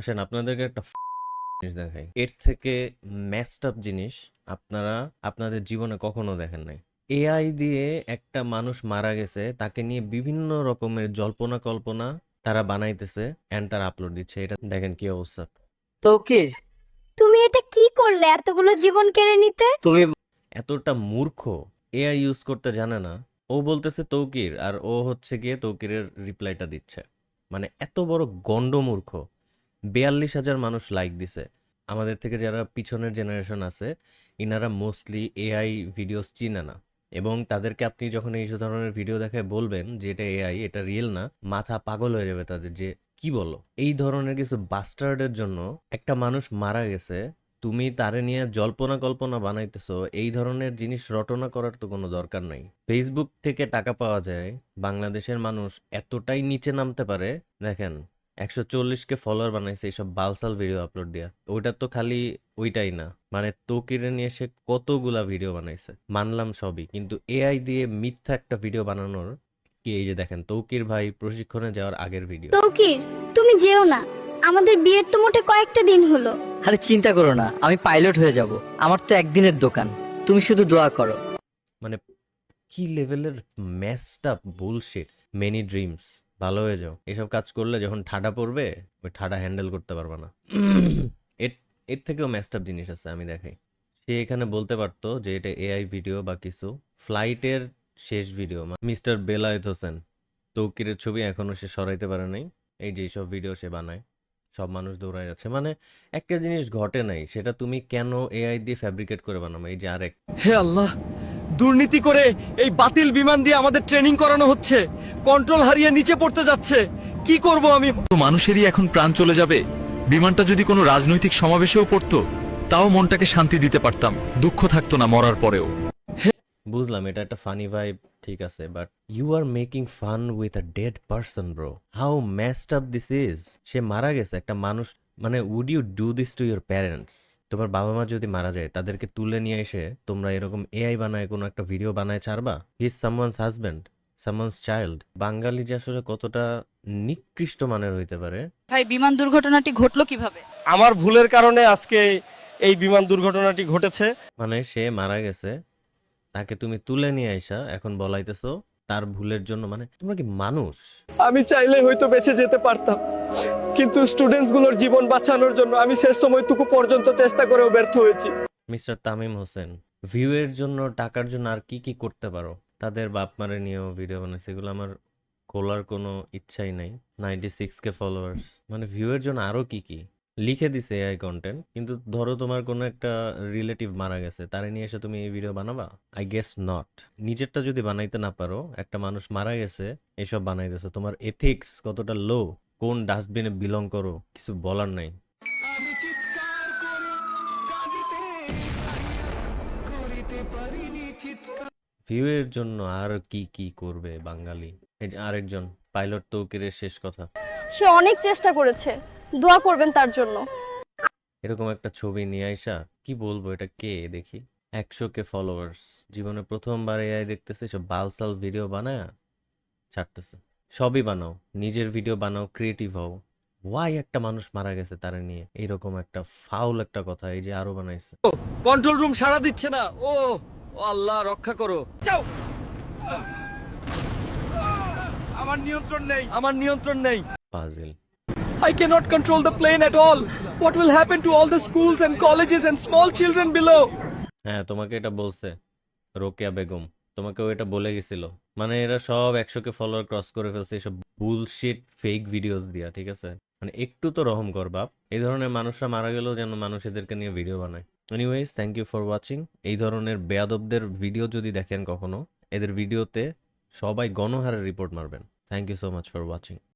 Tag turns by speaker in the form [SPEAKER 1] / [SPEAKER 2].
[SPEAKER 1] আসেন আপনাদেরকে একটা জিনিস দেখাই। এর থেকে ম্যাস্ট আপ জিনিস আপনারা আপনাদের জীবনে কখনো দেখেন নাই। এআই দিয়ে একটা মানুষ মারা গেছে তাকে নিয়ে বিভিন্ন রকমের জল্পনা কল্পনা তারা বানাইতেছে এন্ড তারা আপলোড দিচ্ছে। এটা দেখেন কি অবস্থা।
[SPEAKER 2] তৌকির
[SPEAKER 3] তুমি এটা কি করলে এতগুলো জীবন কেড়ে নিতে?
[SPEAKER 2] তুমি
[SPEAKER 1] এতটা মূর্খ এআই ইউজ করতে জানে না। ও বলতেছে তৌকির আর ও হচ্ছে গিয়ে তৌকিরের রিপ্লাইটা দিচ্ছে। মানে এত বড় গন্ড মূর্খ বিয়াল্লিশ হাজার মানুষ লাইক দিছে। আমাদের থেকে যারা পিছনের জেনারেশন আছে, ইনারা মোস্টলি এআই ভিডিওস চিনে না। এবং তাদেরকে আপনি যখন এই ধরনের ভিডিও দেখে বলবেন যে এটা এআই এটা রিয়েল না, মাথা পাগল হয়ে যাবে তাদের যে, কি বলো? এই ধরনের কিছু বাস্টার্ডের জন্য একটা মানুষ মারা গেছে, তুমি তারে নিয়ে জল্পনা কল্পনা বানাইতেছো, এই ধরনের জিনিস রটনা করার তো কোনো দরকার নাই। ফেসবুক থেকে টাকা পাওয়া যায়, বাংলাদেশের মানুষ এতটাই নিচে নামতে পারে, দেখেন একশো চল্লিশকে ফলোয়ার বানাইছে এইসব বালসাল ভিডিও আপলোড দিয়া। ওইটা তো খালি ওইটাই না। মানে তকিরে নিয়ে সে কতগুলা ভিডিও বানাইছে মানলাম সবই। কিন্তু এআই দিয়ে মিথ্যা একটা ভিডিও বানানোর কি এই যে দেখেন তৌকির ভাই প্রশিক্ষণে যাওয়ার আগের ভিডিও
[SPEAKER 3] তৌকির তুমি যেও না। আমাদের বিয়ের তো মোটে কয়েকটা দিন হলো।
[SPEAKER 2] আরে চিন্তা করো না আমি পাইলট হয়ে যাব। আমার তো একদিনের দোকান। তুমি শুধু দোয়া করো।
[SPEAKER 1] মানে কি লেভেলের messed up bullshit many dreams ভালো হয়ে যাও। এসব কাজ করলে যখন ঠাডা পড়বে, ওই ঠাডা হ্যান্ডেল করতে পারবে না। এর এর থেকেও ম্যাসড আপ জিনিস আছে, আমি দেখাই। সে এখানে বলতে পারতো যে এটা এআই ভিডিও বা কিছু। ফ্লাইটের শেষ ভিডিও মিস্টার বেলায়েত হোসেন, তৌকিরের ছবি এখনও সে সরাইতে পারে নাই। এই যে সব ভিডিও সে বানায়, সব মানুষ দৌড়ায় যাচ্ছে। মানে একটা জিনিস ঘটে নাই, সেটা তুমি কেন এআই দিয়ে ফ্যাব্রিকেট করে বানাবো? এই যে আরেক
[SPEAKER 4] হে আল্লাহ! দুর্নীতি করে এই বাতিল বিমান দিয়ে আমাদের ট্রেনিং করানো হচ্ছে। কন্ট্রোল হারিয়ে নিচে পড়তে যাচ্ছে। কি করব আমি?
[SPEAKER 5] তো মানুষেরই এখন প্রাণ চলে যাবে। বিমানটা যদি কোনো রাজনৈতিক সমাবেশেও পড়তো তাও মনটাকে শান্তি দিতে পারতাম। দুঃখ থাকতো না মরার পরেও।
[SPEAKER 1] বুঝলাম এটা একটা ফানি ভাইব ঠিক আছে but you are making fun with a dead person bro how messed up this is সে মারা গেছে একটা মানুষ মানে would you do this to your parents তোমার বাবা মা যদি মারা যায় তাদেরকে তুলে নিয়ে এসে তোমরা এরকম এআই বানায় কোনো একটা ভিডিও বানায় ছাড়বা? His someone's husband someone's child Bangali যে আসলে কতটা নিকৃষ্ট মানের হইতে পারে।
[SPEAKER 6] ভাই বিমান দুর্ঘটনাটি ঘটলো কীভাবে?
[SPEAKER 4] আমার ভুলের কারণে আজকে এই বিমান দুর্ঘটনাটি ঘটেছে।
[SPEAKER 1] মানে সে মারা গেছে তাকে তুমি তুলে নিয়ে আইসা এখন বলাইতেছো তার ভুলের জন্য মানে তোমরা কি মানুষ?
[SPEAKER 4] আমি চাইলে হয়তো বেঁচে যেতে পারতাম। কিন্তু স্টুডেন্টসগুলোর জীবন বাঁচানোর জন্য আমি শেষ সময়টুকু পর্যন্ত চেষ্টা করেও ব্যর্থ হয়েছি।
[SPEAKER 1] মিস্টার তামিম হোসেন ভিউয়ের জন্য, টাকার জন্য আর কি কি করতে পারো? তাদের বাপ মারে নিয়েও ভিডিও বানাইছে, এগুলো আমার খোলার কোনো ইচ্ছাই নাই। নাইনটি সিক্স কে ফলোয়ার্স মানে ভিউয়ের জন্য আরও কি কি? লিখে দিছে এআই কন্টেন্ট কিন্তু ধরো তোমার কোনো একটা রিলেটিভ মারা গেছে, তারে নিয়ে এসে তুমি এই ভিডিও বানাবা? আই গেস নট নিজেরটা যদি বানাইতে না পারো, একটা মানুষ মারা গেছে, এসব বানাইতেছো তোমার এথিক্স কতটা লো কোন ডাস্টবিনে বিলং করো কিছু বলার নাই। ভিউয়ের জন্য আর কি কি করবে বাঙালি? এই যে আরেকজন পাইলট তৌকিরের শেষ কথা।
[SPEAKER 7] সে অনেক চেষ্টা করেছে দোয়া করবেন তার জন্য।
[SPEAKER 1] এরকম একটা ছবি নিয়ে আইসা কি বলব এটা কে দেখি? একশো কে ফলোয়ার্স জীবনে প্রথমবার এআই দেখতেছে সব বালসাল ভিডিও বানায় ছাড়তেছে। সবই বানাও নিজের ভিডিও বানাও ক্রিয়েটিভ হও। ওয়াই একটা মানুষ মারা গেছে তারা নিয়ে? এইরকম একটা ফাউল একটা কথা এই যে আরও বানাইছে।
[SPEAKER 4] ও কন্ট্রোল রুম সাড়া দিচ্ছে না। ও ও আল্লাহ রক্ষা করো। যাও। আমার নিয়ন্ত্রণ নেই আমার নিয়ন্ত্রণ নেই।
[SPEAKER 1] পাজিল
[SPEAKER 4] I cannot control the plane at all. What will happen to all the schools and colleges and small children below?
[SPEAKER 1] হ্যাঁ তোমাকে এটা বলছে রোকেয়া বেগম। তোমাকেও এটা বলে গেছিল। মানে এরা সব একশোকে ফলোয়ার ক্রস করে ফেলছে এসব বুলশিট ফেক ভিডিওস দিয়া, ঠিক আছে? মানে একটু তো রহম কর বাপ। এই ধরনের মানুষরা মারা গেলেও যেন মানুষ এদেরকে নিয়ে ভিডিও বানায়। Anyways thank you for watching এই ধরনের বেয়াদবদের ভিডিও যদি দেখেন কখনো, এদের ভিডিওতে সবাই গণহারে রিপোর্ট মারবেন। Thank you so much for watching